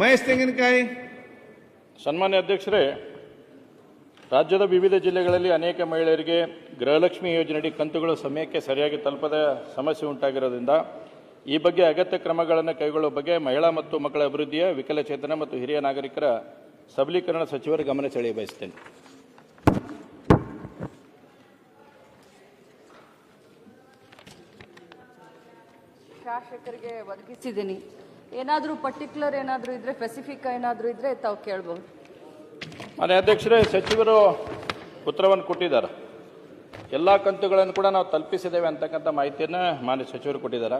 ಮಹೇಶ್ ತೆಂಗಿನಕಾಯಿ. ಸನ್ಮಾನ್ಯ ಅಧ್ಯಕ್ಷರೇ ರಾಜ್ಯದ ವಿವಿಧ ಜಿಲ್ಲೆಗಳಲ್ಲಿ ಅನೇಕ ಮಹಿಳೆಯರಿಗೆ ಗೃಹಲಕ್ಷ್ಮಿ ಯೋಜನೆಯಡಿ ಕಂತುಗಳು ಸಮಯಕ್ಕೆ ಸರಿಯಾಗಿ ತಲುಪದ ಸಮಸ್ಯೆ ಉಂಟಾಗಿರೋದ್ರಿಂದ ಈ ಬಗ್ಗೆ ಅಗತ್ಯ ಕ್ರಮಗಳನ್ನು ಕೈಗೊಳ್ಳುವ ಬಗ್ಗೆ ಮಹಿಳಾ ಮತ್ತು ಮಕ್ಕಳ ಅಭಿವೃದ್ಧಿಯ ವಿಕಲಚೇತನ ಮತ್ತು ಹಿರಿಯ ನಾಗರಿಕರ ಸಬಲೀಕರಣ ಸಚಿವರ ಗಮನ ಸೆಳೆಯ ಬಯಸ್ತೇನೆ. ಶಾಸಕರಿಗೆ ಒದಗಿಸಿದ್ದೀನಿ. ಏನಾದರೂ ಪರ್ಟಿಕ್ಯುಲರ್ ಏನಾದರೂ ಇದ್ರೆ ಸ್ಪೆಸಿಫಿಕ್ ಏನಾದರೂ ಇದ್ರೆ ತಾವು ಕೇಳಬಹುದು ಮಾನ್ಯ ಅಧ್ಯಕ್ಷರೇ ಸಚಿವರು ಉತ್ತರವನ್ನು ಕೊಟ್ಟಿದ್ದಾರೆ. ಎಲ್ಲ ಕಂತುಗಳನ್ನು ಕೂಡ ನಾವು ತಲುಪಿಸಿದ್ದೇವೆ ಅಂತಕ್ಕಂಥ ಮಾಹಿತಿಯನ್ನು ಮಾನ್ಯ ಸಚಿವರು ಕೊಟ್ಟಿದ್ದಾರೆ.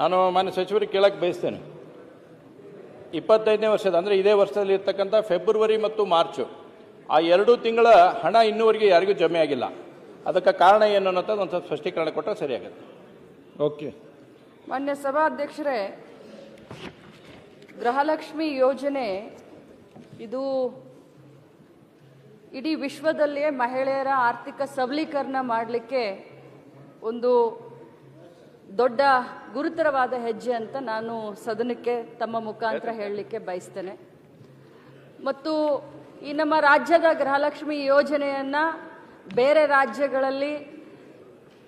ನಾನು ಮಾನ್ಯ ಸಚಿವರಿಗೆ ಕೇಳಕ್ಕೆ ಬಯಸ್ತೇನೆ. ಇಪ್ಪತ್ತೈದನೇ ವರ್ಷದ ಅಂದರೆ ಇದೇ ವರ್ಷದಲ್ಲಿ ಇರ್ತಕ್ಕಂಥ ಫೆಬ್ರವರಿ ಮತ್ತು ಮಾರ್ಚು ಆ ಎರಡು ತಿಂಗಳ ಹಣ ಇನ್ನೂವರೆಗೆ ಯಾರಿಗೂ ಜಮೆ ಆಗಿಲ್ಲ. ಅದಕ್ಕೆ ಕಾರಣ ಏನು ಅನ್ನೋದು ಒಂದು ಸ್ವಲ್ಪ ಸ್ಪಷ್ಟೀಕರಣ ಕೊಟ್ಟರೆ ಸರಿಯಾಗುತ್ತೆ. ಓಕೆ ಮಾನ್ಯ ಸಭಾಧ್ಯಕ್ಷರೇ ಗೃಹಲಕ್ಷ್ಮಿ ಯೋಜನೆ ಇದು ಇಡೀ ವಿಶ್ವದಲ್ಲಿಯೇ ಮಹಿಳೆಯರ ಆರ್ಥಿಕ ಸಬಲೀಕರಣ ಮಾಡಲಿಕ್ಕೆ ಒಂದು ದೊಡ್ಡ ಗುರುತರವಾದ ಹೆಜ್ಜೆ ಅಂತ ನಾನು ಸದನಕ್ಕೆ ತಮ್ಮ ಮುಖಾಂತರ ಹೇಳಲಿಕ್ಕೆ ಬಯಸ್ತೇನೆ. ಮತ್ತು ಈ ನಮ್ಮ ರಾಜ್ಯದ ಗೃಹಲಕ್ಷ್ಮಿ ಯೋಜನೆಯನ್ನು ಬೇರೆ ರಾಜ್ಯಗಳಲ್ಲಿ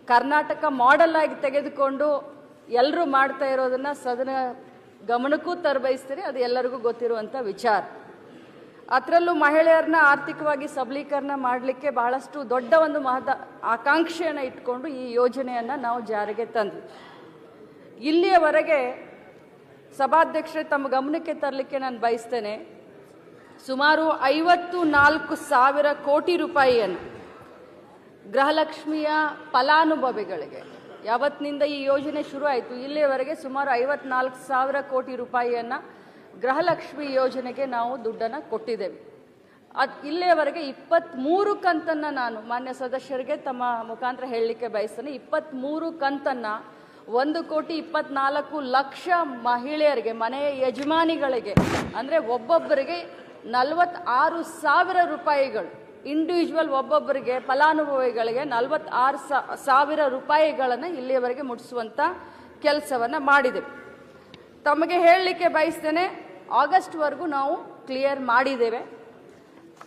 ಕರ್ನಾಟಕ ಮಾಡೆಲ್ ಆಗಿ ತೆಗೆದುಕೊಂಡು ಎಲ್ಲರೂ ಮಾಡ್ತಾ ಇರೋದನ್ನು ಸದನ ಗಮನಕ್ಕೂ ತರಬಯಸ್ತೀನಿ ಅದು ಎಲ್ಲರಿಗೂ ಗೊತ್ತಿರುವಂಥ ವಿಚಾರ. ಅದರಲ್ಲೂ ಮಹಿಳೆಯರನ್ನ ಆರ್ಥಿಕವಾಗಿ ಸಬಲೀಕರಣ ಮಾಡಲಿಕ್ಕೆ ಬಹಳಷ್ಟು ದೊಡ್ಡ ಒಂದು ಮಹದ ಆಕಾಂಕ್ಷೆಯನ್ನು ಇಟ್ಕೊಂಡು ಈ ಯೋಜನೆಯನ್ನು ನಾವು ಜಾರಿಗೆ ತಂದ್ವಿ. ಇಲ್ಲಿಯವರೆಗೆ ಸಭಾಧ್ಯಕ್ಷರೇ ತಮ್ಮ ಗಮನಕ್ಕೆ ತರಲಿಕ್ಕೆ ನಾನು ಬಯಸ್ತೇನೆ, ಸುಮಾರು ಐವತ್ತು ನಾಲ್ಕು ಸಾವಿರ ಕೋಟಿ ರೂಪಾಯಿಯನ್ನು ಗೃಹಲಕ್ಷ್ಮಿಯ ಫಲಾನುಭವಿಗಳಿಗೆ ಯಾವತ್ತಿನಿಂದ ಈ ಯೋಜನೆ ಶುರು ಆಯಿತು? ಇಲ್ಲಿಯವರೆಗೆ ಸುಮಾರು ಐವತ್ನಾಲ್ಕು ಸಾವಿರ ಕೋಟಿ ರೂಪಾಯಿಯನ್ನು ಗೃಹಲಕ್ಷ್ಮಿ ಯೋಜನೆಗೆ ನಾವು ದುಡ್ಡನ್ನು ಕೊಟ್ಟಿದ್ದೇವೆ. ಅದು ಇಲ್ಲಿಯವರೆಗೆ ಇಪ್ಪತ್ತ್ಮೂರು ಕಂತನ್ನು ನಾನು ಮಾನ್ಯ ಸದಸ್ಯರಿಗೆ ತಮ್ಮ ಮುಖಾಂತರ ಹೇಳಲಿಕ್ಕೆ ಬಯಸ್ತೇನೆ. ಇಪ್ಪತ್ತ್ಮೂರು ಕಂತನ್ನು ಒಂದು ಕೋಟಿ ಇಪ್ಪತ್ನಾಲ್ಕು ಲಕ್ಷ ಮಹಿಳೆಯರಿಗೆ ಮನೆಯ ಯಜಮಾನಿಗಳಿಗೆ, ಅಂದರೆ ಒಬ್ಬೊಬ್ಬರಿಗೆ ನಲವತ್ತಾರು ಸಾವಿರ ರೂಪಾಯಿಗಳು ಇಂಡಿವಿಜುವಲ್ ಒಬ್ಬೊಬ್ಬರಿಗೆ ಫಲಾನುಭವಿಗಳಿಗೆ ನಲವತ್ತಾರು ಸಾವಿರ ರೂಪಾಯಿಗಳನ್ನು ಇಲ್ಲಿಯವರೆಗೆ ಮುಟ್ಟಿಸುವಂಥ ಕೆಲಸವನ್ನು ಮಾಡಿದೆ ತಮಗೆ ಹೇಳಲಿಕ್ಕೆ ಬಯಸ್ತೇನೆ, ಆಗಸ್ಟ್ವರೆಗೂ ನಾವು ಕ್ಲಿಯರ್ ಮಾಡಿದ್ದೇವೆ.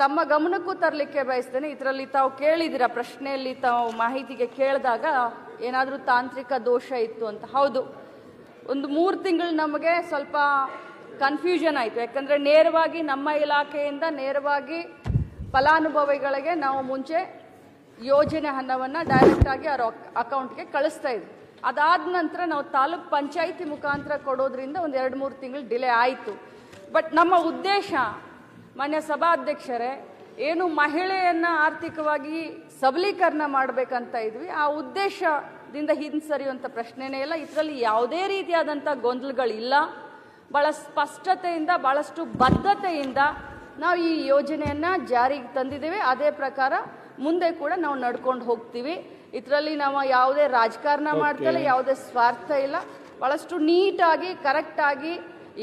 ತಮ್ಮ ಗಮನಕ್ಕೂ ತರಲಿಕ್ಕೆ ಬಯಸ್ತೇನೆ, ಇದರಲ್ಲಿ ತಾವು ಕೇಳಿದಿರ ಪ್ರಶ್ನೆಯಲ್ಲಿ ತಾವು ಮಾಹಿತಿಗೆ ಕೇಳಿದಾಗ ಏನಾದರೂ ತಾಂತ್ರಿಕ ದೋಷ ಇತ್ತು ಅಂತ. ಹೌದು, ಒಂದು ಮೂರು ತಿಂಗಳು ನಮಗೆ ಸ್ವಲ್ಪ ಕನ್ಫ್ಯೂಷನ್ ಆಯಿತು. ಯಾಕಂದರೆ ನೇರವಾಗಿ ನಮ್ಮ ಇಲಾಖೆಯಿಂದ ನೇರವಾಗಿ ಫಲಾನುಭವಿಗಳಿಗೆ ನಾವು ಮುಂಚೆ ಯೋಜನೆ ಹಣವನ್ನು ಡೈರೆಕ್ಟಾಗಿ ಅವ್ರ ಅಕೌಂಟ್ಗೆ ಕಳಿಸ್ತಾ ಇದ್ವಿ. ಅದಾದ ನಂತರ ನಾವು ತಾಲೂಕ್ ಪಂಚಾಯಿತಿ ಮುಖಾಂತರ ಕೊಡೋದ್ರಿಂದ ಒಂದು ಎರಡು ಮೂರು ತಿಂಗಳು ಡಿಲೇ ಆಯಿತು. ಬಟ್ ನಮ್ಮ ಉದ್ದೇಶ, ಮಾನ್ಯ ಸಭಾಧ್ಯಕ್ಷರೇ, ಏನು ಮಹಿಳೆಯನ್ನು ಆರ್ಥಿಕವಾಗಿ ಸಬಲೀಕರಣ ಮಾಡಬೇಕಂತ ಇದ್ವಿ. ಆ ಉದ್ದೇಶದಿಂದ ಹಿಂಸರಿಯುವಂಥ ಪ್ರಶ್ನೆನೇ ಇಲ್ಲ. ಇದರಲ್ಲಿ ಯಾವುದೇ ರೀತಿಯಾದಂಥ ಗೊಂದಲಗಳಿಲ್ಲ. ಭಾಳ ಸ್ಪಷ್ಟತೆಯಿಂದ ಭಾಳಷ್ಟು ಬದ್ಧತೆಯಿಂದ ನಾವು ಈ ಯೋಜನೆಯನ್ನು ಜಾರಿಗೆ ತಂದಿದ್ದೇವೆ. ಅದೇ ಪ್ರಕಾರ ಮುಂದೆ ಕೂಡ ನಾವು ನಡ್ಕೊಂಡು ಹೋಗ್ತೀವಿ. ಇದರಲ್ಲಿ ನಾವು ಯಾವುದೇ ರಾಜಕಾರಣ ಮಾಡ್ತಲ್ಲ ಯಾವುದೇ ಸ್ವಾರ್ಥ ಇಲ್ಲ. ಭಾಳಷ್ಟು ನೀಟಾಗಿ ಕರೆಕ್ಟಾಗಿ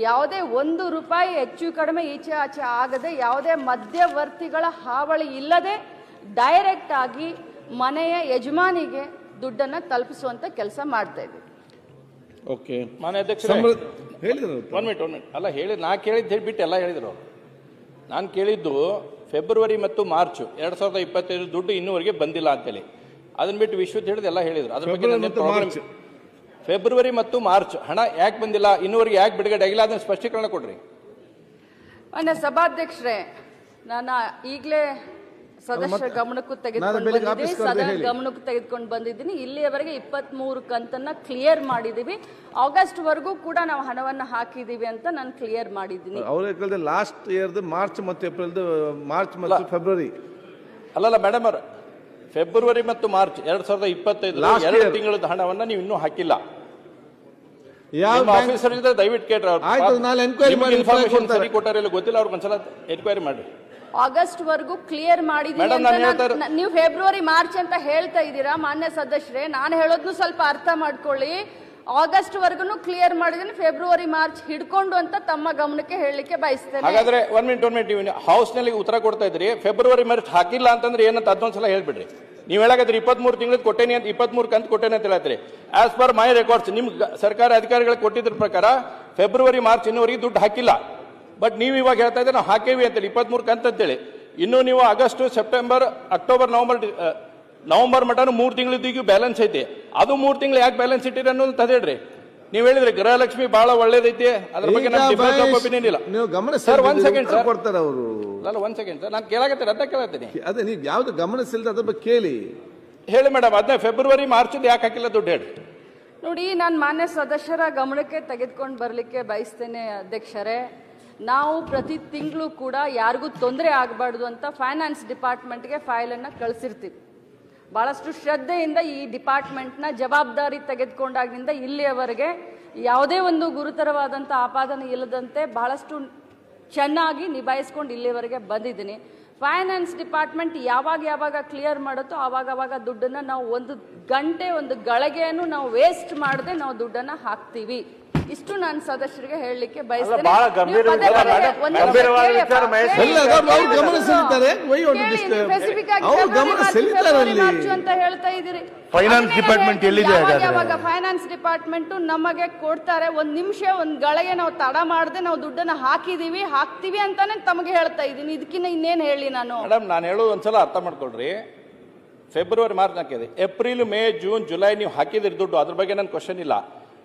ಯಾವುದೇ ಒಂದು ರೂಪಾಯಿ ಹೆಚ್ಚು ಕಡಿಮೆ ಈಚೆ ಆಚೆ ಆಗದೆ ಯಾವುದೇ ಮಧ್ಯವರ್ತಿಗಳ ಹಾವಳಿ ಇಲ್ಲದೆ ಡೈರೆಕ್ಟ್ ಆಗಿ ಮನೆಯ ಯಜಮಾನಿಗೆ ದುಡ್ಡನ್ನು ತಲುಪಿಸುವಂಥ ಕೆಲಸ ಮಾಡ್ತಾ ಇದ್ದೀವಿ ಓಕೆ ಮಾನ್ಯ ಅಧ್ಯಕ್ಷರೇ ಹೇಳಿದ್ರು ಒನ್ ಮಿನಿಟ್ ಒನ್ ಮಿನಿಟ್ ಅಲ್ಲ ಹೇಳಿ ನಾ ಕೇಳಿದ್ದು ಹೇಳಿಬಿಟ್ಟು ಎಲ್ಲ ಹೇಳಿದರು ನಾನು ಕೇಳಿದ್ದು ಫೆಬ್ರವರಿ ಮತ್ತು ಮಾರ್ಚ್ ಎರಡು ಸಾವಿರದ ಇಪ್ಪತ್ತೈದು ದುಡ್ಡು ಇನ್ನೂವರೆಗೆ ಬಂದಿಲ್ಲ ಅಂತೇಳಿ. ಅದನ್ನ ಬಿಟ್ಟು ವಿಶ್ವದ ಹಿಡಿದು ಎಲ್ಲ ಹೇಳಿದ್ರು. ಅದ್ರ ಬಗ್ಗೆ ಫೆಬ್ರವರಿ ಮಾರ್ಚ್. ಮತ್ತು ಮಾರ್ಚ್. ಹಣ ಯಾಕೆ ಬಂದಿಲ್ಲ ಇನ್ನೂವರೆಗೆ ಯಾಕೆ ಬಿಡುಗಡೆ ಆಗಿಲ್ಲ ಅದನ್ನ ಸ್ಪಷ್ಟೀಕರಣ ಕೊಡ್ರಿ. ಅನ್ನ ಸಭಾಧ್ಯಕ್ಷರೇ ನಾನು ಈಗಲೇ ಸದಸ್ಯರ ಗಮನಕ್ಕೂ ತೆಗೆದುಕೊಂಡು ಸದನ ಗಮನಕ್ಕೂ ತೆಗೆದುಕೊಂಡು ಬಂದಿದ್ದೀನಿ. ಇಲ್ಲಿಯವರೆಗೆ ಇಪ್ಪತ್ತ್ಮೂರು ಕಂತನ್ನ ಕ್ಲಿಯರ್ ಮಾಡಿದೀವಿ. ಆಗಸ್ಟ್ ವರೆಗೂ ಕೂಡ ನಾವು ಹಣವನ್ನು ಹಾಕಿದೀವಿ ಅಂತ ನಾನು ಕ್ಲಿಯರ್ ಮಾಡಿದ್ದೀನಿ. ಅವ್ರ ಲಾಸ್ಟ್ ಇಯರ್ದು ಮಾರ್ಚ್ ಮತ್ತು ಏಪ್ರಿಲ್ ಮಾರ್ಚ್ ಮತ್ತು ಫೆಬ್ರವರಿ. ಅಲ್ಲಲ್ಲ ಮೇಡಮ್ ಅವ್ರ ಫೆಬ್ರವರಿ ಮತ್ತು ಮಾರ್ಚ್ ಎರಡ್ ಸಾವಿರದ ಇಪ್ಪತ್ತೈದು ಎರಡು. ತಿಂಗಳದ ಹಣವನ್ನ ನೀವು ಇನ್ನೂ ಹಾಕಿಲ್ಲ. ಯಾವ ಆಫೀಸರ್ ಇದ್ರೆ ದಯವಿಟ್ಟು ಕೇಳ್ರಿ ಅವ್ರು. ಇನ್ಫಾರ್ಮೇಶನ್. ಸರಿ ಕೊಟ್ಟಾರ ಇಲ್ಲ ಗೊತ್ತಿಲ್ಲ ಅವ್ರಿಗೆ ಒಂದ್ಸಲ ಎನ್ಕ್ವೈರಿ ಮಾಡಿ ಆಗಸ್ಟ್ ವರೆಗೂ ಕ್ಲಿಯರ್ ಮಾಡಿದೀನಿ ನೀವು ಫೆಬ್ರವರಿ ಮಾರ್ಚ್ ಅಂತ ಹೇಳ್ತಾ ಇದ್ದೀರಾ ಮಾನ್ಯ ಸದಸ್ಯರೇ? ನಾನು ಹೇಳೋದ್ನು ಸ್ವಲ್ಪ ಅರ್ಥ ಮಾಡ್ಕೊಳ್ಳಿ. ಆಗಸ್ಟ್ ವರ್ಗುನು ಕ್ಲಿಯರ್ ಮಾಡಿದೀನಿ ಫೆಬ್ರವರಿ ಮಾರ್ಚ್ ಹಿಡ್ಕೊಂಡು ಅಂತ ತಮ್ಮ ಗಮನಕ್ಕೆ ಹೇಳಲಿಕ್ಕೆ ಬಯಸ್ತೇನೆ. ಹಾಗಾದ್ರೆ ಒನ್ ಮಿನಿಟ್ ಒನ್ ಮಿನಿಟ್ ನೀವು ಹೌಸ್ನಲ್ಲಿ ಉತ್ತರ ಕೊಡ್ತಾ ಇದ್ರಿ ಫೆಬ್ರವರಿ ಮಾರ್ಚ್ ಹಾಕಿಲ್ಲ ಅಂತಂದ್ರೆ ಏನಂತ ಅದೊಂದ್ಸಲ ಹೇಳ್ಬಿಡ್ರಿ. ನೀವು ಹೇಳಕತ್ರಿ ಇಪ್ಪತ್ಮೂರು ತಿಂಗಳ ಕೊಟ್ಟೇನಿ ಅಂತ ಇಪ್ಪತ್ಮೂರು ಕಂತ ಕೊಟ್ಟೇನೆ ಅಂತ ಹೇಳತ್ರಿ. ಆಸ್ ಪರ್ ಮೈ ರೆಕಾರ್ಡ್ಸ್ ನಿಮ್ ಗ- ಸರ್ಕಾರ ಅಧಿಕಾರಿಗಳಿಗೆ ಕೊಟ್ಟಿದ್ರ ಪ್ರಕಾರ ಫೆಬ್ರವರಿ ಮಾರ್ಚ್ ಇನ್ನೂವರೆಗೆ ದುಡ್ಡು ಹಾಕಿಲ್ಲ. ಬಟ್ ನೀವು ಇವಾಗ ಹೇಳ್ತಾ ಇದ್ದೀರಿ ನಾವು ಹಾಕೇವಿ ಅಂತೇಳಿ ಇಪ್ಪತ್ಮೂರು ಅಂತ ಅಂತೇಳಿ. ಇನ್ನು ನೀವು August September October November November mutton ಮೂರು ತಿಂಗಳಿದ್ದೀಗ ಬ್ಯಾಲೆನ್ಸ್ ಐತಿ. ಅದು ಮೂರು ತಿಂಗಳು ಯಾಕೆ ಬ್ಯಾಲೆನ್ಸ್ ಇಟ್ಟಿರಿ ಅನ್ನೋದು ತದೇಳ್ರಿ. ನೀವು ಹೇಳಿದ್ರಿ ಗೃಹಲಕ್ಷ್ಮಿ ಬಹಳ ಒಳ್ಳೇದೈತಿ ಅದ್ರ ಬಗ್ಗೆ ಒಪಿನಿಯನ್ ಇಲ್ಲ. ನೀವು ಗಮನ ಸರ್ ಒಂದ್ ಸೆಕೆಂಡ್ ಸರ್ ಕೊಡ್ತಾರೆ ಅವರು. ಅಲ್ಲ ಒಂದ್ ಸೆಕೆಂಡ್ ಸರ್ ನಾನು ಕೇಳಾಕತ್ತೀನಿ ಅದ ಕೇಳತ್ತೀನಿ ಅದೇ ನೀವು ಯಾವ್ದು ಗಮನಿಸಿಲ್ದ ಅದ್ರ ಬಗ್ಗೆ ಕೇಳಿ. ಹೇಳಿ ಮೇಡಮ್ ಅದನ್ನ ಫೆಬ್ರವರಿ ಮಾರ್ಚ್ ಯಾಕೆ ಹಾಕಿಲ್ಲ ದುಡ್ಡು ಹೇಳಿ. ನೋಡಿ ನಾನು ಮಾನ್ಯ ಸದಸ್ಯರ ಗಮನಕ್ಕೆ ತೆಗೆದುಕೊಂಡು ಬರಲಿಕ್ಕೆ ಬಯಸ್ತೇನೆ ಅಧ್ಯಕ್ಷರೇ. ನಾವು ಪ್ರತಿ ತಿಂಗಳು ಕೂಡ ಯಾರಿಗೂ ತೊಂದರೆ ಆಗಬಾರ್ದು ಅಂತ ಫೈನಾನ್ಸ್ ಡಿಪಾರ್ಟ್ಮೆಂಟ್ಗೆ ಫೈಲನ್ನು ಕಳಿಸಿರ್ತೀವಿ. ಭಾಳಷ್ಟು ಶ್ರದ್ಧೆಯಿಂದ ಈ ಡಿಪಾರ್ಟ್ಮೆಂಟ್ನ ಜವಾಬ್ದಾರಿ ತೆಗೆದುಕೊಂಡಾಗಿನಿಂದ ಇಲ್ಲಿಯವರೆಗೆ ಯಾವುದೇ ಒಂದು ಗುರುತರವಾದಂಥ ಆಪಾದನೆ ಇಲ್ಲದಂತೆ ಬಹಳಷ್ಟು ಚೆನ್ನಾಗಿ ನಿಭಾಯಿಸ್ಕೊಂಡು ಇಲ್ಲಿವರೆಗೆ ಬಂದಿದ್ದೀನಿ. ಫೈನಾನ್ಸ್ ಡಿಪಾರ್ಟ್ಮೆಂಟ್ ಯಾವಾಗ ಯಾವಾಗ ಕ್ಲಿಯರ್ ಮಾಡುತ್ತೋ ಆವಾಗ ಆವಾಗ ದುಡ್ಡನ್ನು ನಾವು ಒಂದು ಗಂಟೆ, ಒಂದು ಗಳಿಗೆಯನ್ನು ನಾವು ವೇಸ್ಟ್ ಮಾಡದೆ ನಾವು ದುಡ್ಡನ್ನು ಹಾಕ್ತೀವಿ. ಇಷ್ಟು ನಾನು ಸದಸ್ಯರಿಗೆ ಹೇಳಲಿಕ್ಕೆ ಬಯಸ್ತೇನೆ ಬಹಳ ನೀವು ಪದೇ ವಿಚಾರ, ಪದೇ ಮೇಡಮ್. ಒಂದು ಗಂಭೀರವಾದ ವಿಚಾರ ಮಹೇಶ್. ಅದನ್ನ ಅವ್ರು ಗಮನ ಸೆಳೀತಾರೆ. Why you want to ಕೇಳಿ, disturb? specific ಆಗಿ ಅವ್ರು ಫೆಬ್ರವರಿ ಗಮನ ಮಾರ್ಚ್, ಸೆಳೀತಾರೆ ಫೆಬ್ರವರಿ ಅಲ್ಲಿ. ಮಾರ್ಚ್ ಅಂತ ಹೇಳ್ತಾ ಇದ್ದೀರಿ Finance ಅದನ್ನೇ department ಎಲ್ಲಿದೆ ಯಾವಾಗ ಹಾಗಾದ್ರೆ? ಯಾವಾಗ ಫೈನಾನ್ಸ್ ಡಿಪಾರ್ಟ್ಮೆಂಟ್ ನಮಗೆ ಕೊಡ್ತಾರೆ ಒಂದ್ ನಿಮಿಷ ಒಂದ್ ಗಳಿಗೆ ನಾವು ತಡ ಮಾಡದೆ ನಾವು ದುಡ್ಡನ್ನ ಹಾಕಿದೀವಿ ಹಾಕ್ತಿವಿ ಅಂತಾನೆ ತಮಗೆ ಹೇಳ್ತಾ ಇದೀನಿ ಇದಕ್ಕಿಂತ ಇನ್ನೇನ್ ಹೇಳಿ ನಾನು ಮೇಡಮ್ ನಾನು ಹೇಳೋದು ಒಂದ್ಸಲ ಅರ್ಥ ಮಾಡ್ಕೊಳ್ರಿ ಫೆಬ್ರವರಿ ಮಾರ್ಚ್ ಹಾಕಿದೆ ಏಪ್ರಿಲ್ ಮೇ ಜೂನ್ ಜುಲೈ ನೀವು ಹಾಕಿದ್ರಿ ದುಡ್ಡು ಅದ್ರ ಬಗ್ಗೆ ನನ್ನ ಕ್ವಶನ್ ಇಲ್ಲ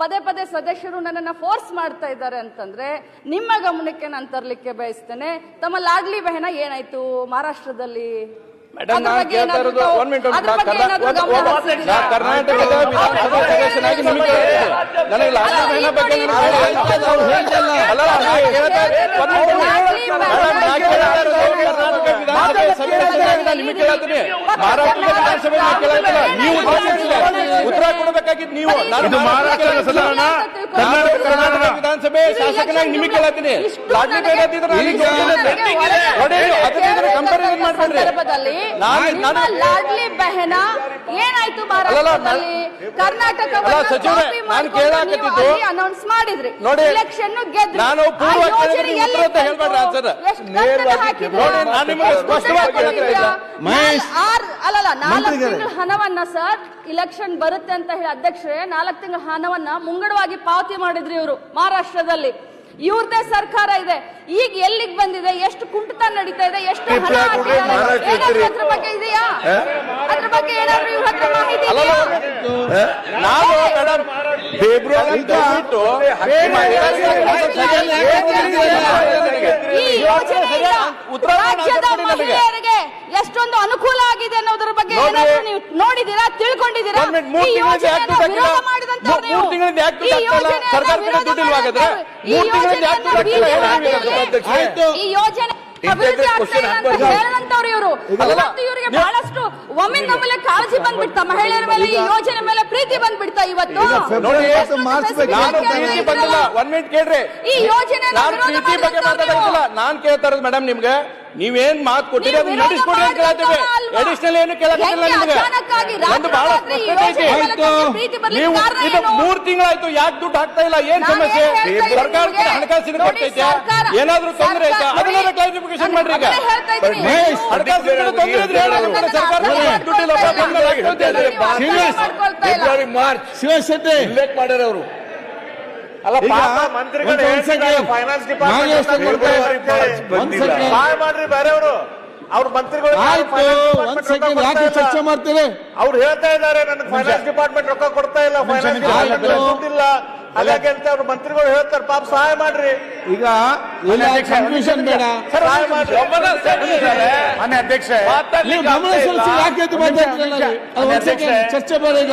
ಪದೇ ಪದೇ ಸದಸ್ಯರು ನನ್ನನ್ನು ಫೋರ್ಸ್ ಮಾಡ್ತಾ ಇದ್ದಾರೆ ಅಂತಂದ್ರೆ ನಿಮ್ಮ ಗಮನಕ್ಕೆ ನಾನು ತರಲಿಕ್ಕೆ ಬಯಸ್ತೇನೆ ತಮ್ಮ ಲಾಡ್ಲಿ ಬಹನ ಏನಾಯ್ತು ಮಹಾರಾಷ್ಟ್ರದಲ್ಲಿ ಮಹಾರಾಷ್ಟ್ರ ಕೊಡಬೇಕಾಗಿದ್ದು ನೀವು. ಕರ್ನಾಟಕ ವಿಧಾನಸಭೆ ಶಾಸಕನಾಗಿ ನಿಮಗೆ ಕೇಳತ್ತೀನಿ ಲಾಡ್ಲಿ ಬಹನ ಇದ್ದಿದ್ರೆ ನಾನು ಈಗ ನೋಡಿ ಅದಕ್ಕೆ ಕಂಪಾರಿಸನ್ ಮಾಡಬೇಡ್ರಿ ನಾನು- ಲಾಡ್ಲಿ ಬೆಹನ ಏನಾಯ್ತು ಮಹಾರಾಷ್ಟ್ರದಲ್ಲಿ ಕರ್ನಾಟಕ ನಾನು ಕೇಳಾಕತ್ತಿದ್ದು- ಅನೌನ್ಸ್ ಮಾಡಿದ್ರಿ. ನೋಡಿ, ಎಲೆಕ್ಷನ್ ಗೆದ್ರಿ. ನಾನು ಪೂರ್ವ ಉತ್ತರ ಅಂತ? ಹೇಳ್ಬೇಡ್ರಿ. ಎಷ್ಟು ನೋಡಿ, ನಾನು ನಿಮಗೆ ಸ್ಪಷ್ಟವಾಗಿ. ಮಹೇಶ್, ಅಲ್ಲಲ್ಲ ನಾಲ್ಕು ತಿಂಗಳ ಹಣವನ್ನ ಸರ್ ಇಲೆಕ್ಷನ್ ಬರುತ್ತೆ ಅಂತ ಹೇಳಿ ಅಧ್ಯಕ್ಷರೇ ನಾಲ್ಕು ತಿಂಗಳ ಹಣವನ್ನ ಮುಂಗಡವಾಗಿ ಪಾವತಿ ಮಾಡಿದ್ರಿ ಇವರು. ಮಹಾರಾಷ್ಟ್ರದಲ್ಲಿ ಇವ್ರದೇ ಸರ್ಕಾರ ಇದೆ. ಈಗ ಎಲ್ಲಿಗೆ ಬಂದಿದೆ? ಎಷ್ಟು ಕುಂಟತ ನಡೀತಾ ಇದೆ? ಎಷ್ಟು ಹಣ ಹಾಕಿದ್ದಾರೆ? ಅದ್ರ ಬಗ್ಗೆ ಇದೆಯಾ? ಅದ್ರ ಬಗ್ಗೆ ಏನಾದ್ರು ಇವ್ರ ಹತ್ರ ಮಾಹಿತಿ? ನಾನು ಮೇಡಮ್ ಫೆಬ್ರವರಿ ಈ ಯೋಜನೆಯಿಂದ ಉತ್ತರ ರಾಜ್ಯದ ಮಹಿಳೆಯರಿಗೆ ಎಷ್ಟೊಂದು ಅನುಕೂಲ ಆಗಿದೆ ಅನ್ನೋದ್ರ ಬಗ್ಗೆ. ಏನಾದ್ರು ನೀವು ನೋಡಿದೀರಾ ತಿಳ್ಕೊಂಡಿದ್ದೀರಾ? ಈ ಯೋಜನೆಯನ್ನ ವಿರೋಧ ಮಾಡಿದಂತವ್ರು ನೀವು. ಈ ಯೋಜನೆಯನ್ನ ವಿರೋಧ? ಮಾಡಿದಂತವ್ರು. ಯೋಜನೆಯನ್ನ ಆಯ್ತು. ಯೋಜನೆ ಅಭಿವೃದ್ಧಿ ಆಗ್ತಾ ಇಲ್ಲ ಅಂತ ಹೇಳಿದಂತವ್ರು ಇವರು. ಮತ್ತು ಇವರಿಗೆ ಬಹಳಷ್ಟು ಒಮ್ಮಿಂದೊಮ್ಮೆಲೆ ಕಾಳಜಿ ಬಂದ್ಬಿಡ್ತಾ ಮಹಿಳೆಯರ ಮೇಲೆ ಈ ಯೋಜನೆ ಮೇಲೆ ಪ್ರೀತಿ ಬಂದ್ಬಿಡ್ತಾ ಇವತ್ತು. ನೋಡಿ, ಎಷ್ಟು ಮತ್ತು ಮಾರ್ಚ್ ಬಗ್ಗೆ ನಾನು specific ಪ್ರೀತಿ ಬಂದಿಲ್ಲ. ಒಂದ್ ಮಿನಿಟ್ ಕೇಳ್ರಿ. ಈ ಯೋಜನೆ ನಾನು ಪ್ರೀತಿ ಬಗ್ಗೆ ನಾನ್ ಕೇಳ್ತಾ ಇರೋದು ಮೇಡಮ್ ನಿಮ್ಗೆ. ನೀವೇನ್ ಮಾತು ಕೊಟ್ಟಿರಿ ಅದನ್ನ ನಡೆಸ್ಕೊಡಿ ಅಂತ ಕೇಳ್ತೇವೆ? ಅಡಿಷನಲ್ ಏನು ಕೇಳಕ್ಕಿಲ್ಲ ನಿಮಗೆ? ನಿಮ್ಗೆ ಒಂದು ಬಹಳ ಸ್ಪಷ್ಟತೆ ಐತಿ. ನೀವು ಇದು? ಮೂರ್ ತಿಂಗಳಾಯ್ತು ಯಾಕೆ ದುಡ್ಡು ಹಾಕ್ತಾ ಇಲ್ಲ? ಏನ್ ಸಮಸ್ಯೆ? ಸರ್ಕಾರ? ಹಣಕಾಸಿನ ಸರ್ಕಾರ- ಏನಾದ್ರೂ ತೊಂದರೆ ಆಯ್ತಾ? ಅದನ್ನೆಲ್ಲ ಅದನ್ನ ಕ್ಲಾರಿಫಿಕೇಶನ್ ಮಾಡ್ರಿ ಈಗ. ಹಣಕಾಸಿನ ತೊಂದರೆ ಇದ್ರೆ ಏನಾದ್ರು ಕೂಡ ಸರ್ಕಾರ ದುಡ್ಡಿಲ್ಲ ಫೆಬ್ರವರಿ ಮಾರ್ಚ್. ಶಿವಶೆಟ್ಟಿ ಉಲ್ಲೇಖ ಮಾಡ್ಯಾರ ಅವರು. ಬೇರೆಯವರು. ಅವ್ರ ಮಂತ್ರಿಗಳು ಯಾಕೆ ಚರ್ಚೆ ಮಾಡ್ತೀರಿ? ಅವ್ರು ಹೇಳ್ತಾ ಇದ್ದಾರೆ ನನಗೆ ಫೈನಾನ್ಸ್ ಡಿಪಾರ್ಟ್ಮೆಂಟ್ ರೊಕ್ಕ ಕೊಡ್ತಾ ಇಲ್ಲ. ಫೈನಾನ್ಸ್. ಡಿಪಾರ್ಟ್ಮೆಂಟ್ ಹಾಗಾಗಿ ಅಂತ ಅವ್ರ ಮಂತ್ರಿಗಳು ಹೇಳ್ತಾರೆ. ಪಾಪ ಸಹಾಯ ಮಾಡ್ರಿ. ಈಗ ಕನ್ಫ್ಯೂಷನ್ ಬೇಡ. ಸಹಾಯ ಮಾಡ್ರಿ ಮಾನ್ಯ ಅಧ್ಯಕ್ಷ. ಯಾಕೆ ಚರ್ಚೆ ಬೇಡ ಈಗ.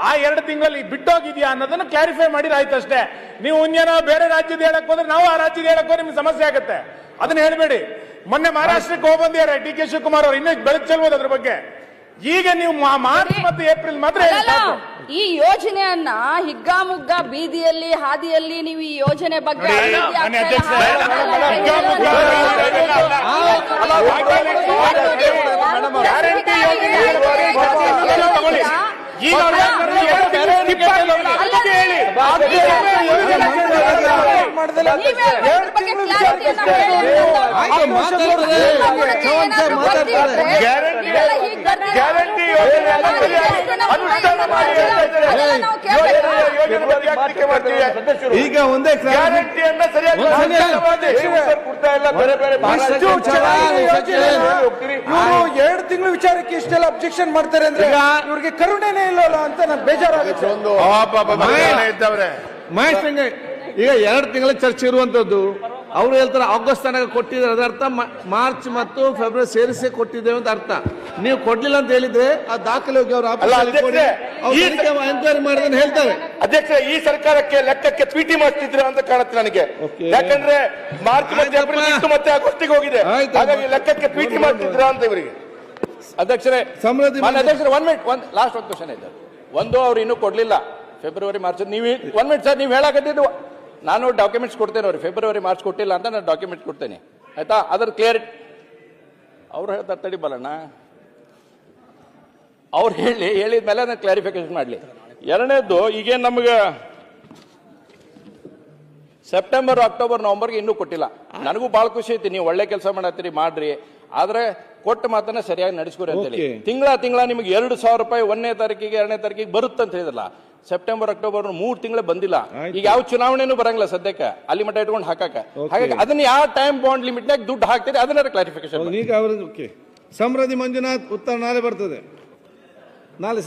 ಆ ಎರಡು ತಿಂಗಳಲ್ಲಿ ಬಿಟ್ಟೋಗಿದ್ಯಾ ಅನ್ನೋದನ್ನು ಕ್ಲಾರಿಫೈ ಮಾಡಿದ್ರೆ ಆಯ್ತು ಅಷ್ಟೇ ನೀವು ಇನ್ನೇನೋ ಬೇರೆ ರಾಜ್ಯದ ಹೇಳಕ್ ಹೋದ್ರೆ ನಾವು ಆ ರಾಜ್ಯದ ಹೇಳಕ್ ಹೋದ್ರೆ ನಿಮ್ಗೆ ಸಮಸ್ಯೆ ಆಗುತ್ತೆ ಅದನ್ನ ಹೇಳ್ಬೇಡಿ ಮೊನ್ನೆ ಮಹಾರಾಷ್ಟ್ರಕ್ಕೆ ಹೋಗ್ಬಂದಿದ್ದಾರೆ ಡಿ ಕೆ ಶಿವಕುಮಾರ್ ಅವರು ಇನ್ನೂ ಬೆಳಕು ಚೆಲ್ಬೋದು ಅದ್ರ ಬಗ್ಗೆ ಈಗ ನೀವು ಮಾರ್ಚ್ ಮತ್ತು ಏಪ್ರಿಲ್ ಮಾತ್ರ ಹೇಳಿ ಈ ಯೋಜನೆಯನ್ನ ಹಿಗ್ಗಾಮುಗ್ಗ ಬೀದಿಯಲ್ಲಿ ಹಾದಿಯಲ್ಲಿ ನೀವು ಈ ಯೋಜನೆ ಬಗ್ಗೆ ಗ್ಯಾರಂಟಿ ಯೋಜನೆ ಗ್ಯಾರಂಟಿ ಯೋಜನೆ ಅನುಷ್ಠಾನ ಮಾಡಿ ಈಗ ಒಂದೇ ಗ್ಯಾರಂಟಿಯನ್ನ ಸರಿಯಾಗಿ ಕೊಡ್ತಾ ಇಲ್ಲ ಬೇರೆ ಬೇರೆ ಹೋಗ್ತೀರಿ ಎರಡು ತಿಂಗಳು ವಿಚಾರಕ್ಕೆ ಇಷ್ಟೆಲ್ಲ ಅಬ್ಜೆಕ್ಷನ್ ಮಾಡ್ತಾರೆ ಅಂದ್ರೆ ಈಗ- ಇವ್ರಿಗೆ ಕರುಣೆನೇ ಇಲ್ಲಲ್ಲ ಅಂತ ನಾನು ಬೇಜಾರಾಗುತ್ತೆ. ಇದ್ದವ್ರೆ. ಮಹೇಶ್ ಹಂಗೆ ಈಗ ಎರಡು ತಿಂಗಳ ಚರ್ಚೆ ಇರುವಂತದ್ದು ಅವ್ರು ಹೇಳ್ತಾರೆ ಆಗಸ್ಟ್ ತನಕ ಕೊಟ್ಟಿದ್ದಾರೆ. ಅದರ್ಥ ಮಾರ್ಚ್ ಮತ್ತು ಫೆಬ್ರವರಿ ಸೇರಿಸಿ ಕೊಟ್ಟಿದ್ದೇವೆ ಅಂತ ಅರ್ಥ. ನೀವು ಕೊಡ್ಲಿಲ್ಲ ಅಂತ ಹೇಳಿದ್ರೆ ಆ ದಾಖಲೆ ಹೋಗಿ ಅವ್ರ ಎಂಕ್ವೈರಿ ಮಾಡಿದ್ರೆ ಹೇಳ್ತಾರೆ. ಅಧ್ಯಕ್ಷ ಈ ಸರ್ಕಾರಕ್ಕೆ ಲೆಕ್ಕಕ್ಕೆ ಟ್ವೀಟಿ ಮಾಡ್ತಿದ್ರ ಅಂತ ಕಾಣುತ್ತೆ ನನಗೆ. ಯಾಕಂದ್ರೆ ಮಾರ್ಚ್ ಮತ್ತೆ ಆಗಸ್ಟಿಗೆ ಹೋಗಿದೆ. ಹಾಗಾಗಿ ಲೆಕ್ಕಕ್ಕೆ ಟ್ವೀಟಿ ಮಾಡ್ತಿದ್ರ ಅಂತ ಇವರಿಗೆ. ಅಧ್ಯಕ್ಷರೇ ಸಮೃದ್ಧಿ ಅಧ್ಯಕ್ಷರೇ ಒನ್ ಮಿನಿಟ್ ಒಂದು ಲಾಸ್ಟ್ ಒಂದು ಕ್ವಶನ್ ಇದೆ. ಒಂದು ಅವ್ರು ಇನ್ನೂ ಕೊಡಲಿಲ್ಲ. ಫೆಬ್ರವರಿ ಮಾರ್ಚ್ ನೀವು ಒನ್ ಮಿನಿಟ್ ಸರ್ ನೀವು ಹೇಳಕತ್ತಿದ್ದು. ನಾನು ಡಾಕ್ಯುಮೆಂಟ್ಸ್ ಕೊಡ್ತೇನೆ ಅವ್ರಿಗೆ. ಫೆಬ್ರವರಿ ಮಾರ್ಚ್ ಕೊಟ್ಟಿಲ್ಲ ಅಂತ ನಾನು ಡಾಕ್ಯುಮೆಂಟ್ಸ್ ಕೊಡ್ತೇನೆ. ಆಯ್ತಾ? ಅದ್ರ ಕ್ಲಿಯರ್ ಅವ್ರು ಹೇಳ್ತಾರೆ ತಡಿ ಬಲಣ್ಣ. ಅವ್ರು ಹೇಳಿ ಹೇಳಿದ ಮೇಲೆ ನಾನು ಕ್ಲಾರಿಫಿಕೇಶನ್ ಮಾಡಲಿ. ಎರಡನೇದು ಈಗೇನು ನಮಗೆ ಸೆಪ್ಟೆಂಬರ್ ಅಕ್ಟೋಬರ್ ನವಂಬರ್ಗೆ ಇನ್ನೂ ಕೊಟ್ಟಿಲ್ಲ. ನನಗೂ ಭಾಳ ಖುಷಿ ಐತಿ. ನೀವು ಒಳ್ಳೆ ಕೆಲಸ ಮಾಡತ್ತೀರಿ ಮಾಡ್ರಿ. ಆದ್ರೆ ಕೊಟ್ಟ ಮಾತನ್ನ ಸರಿಯಾಗಿ ನಡೆಸ್ಕೊರಿ ಅಂತೇಳಿ ಹೇಳಿ. ತಿಂಗಳ ತಿಂಗಳ ನಿಮಗೆ ಎರಡು ಸಾವಿರ ರೂಪಾಯಿ ಒಂದನೇ ತಾರೀಕಿಗೆ ಎರಡನೇ ತಾರೀಕಿಗೆ ಬರುತ್ತೆ ಅಂತ ಹೇಳಿದ್ರಲ್ಲ ಸೆಪ್ಟೆಂಬರ್ ಅಕ್ಟೋಬರ್ ಮೂರು ತಿಂಗಳು ಬಂದಿಲ್ಲ. ಈಗ ಯಾವ ಚುನಾವಣೆನೂ ಬರಂಗಿಲ್ಲ ಸದ್ಯಕ್ಕೆ. ಅಲ್ಲಿ ಮಟ್ಟ ಇಟ್ಕೊಂಡು ಹಾಕಕ್ಕೆ. ಹಾಗಾಗಿ ಅದನ್ನ ಯಾವ ಟೈಮ್ ಬಾಂಡ್ ಲಿಮಿಟ್ನಾಗ ದುಡ್ಡು ಹಾಕ್ತೀರಿ ಅದನ್ನ ಕ್ಲಾರಿಫಿಕೇಶನ್ ಈಗ ಸಮೃದ್ಧಿ ಮಂಜುನಾಥ್ ಉತ್ತರ ನಾಳೆ ಬರ್ತದೆ. ನಾಳೆ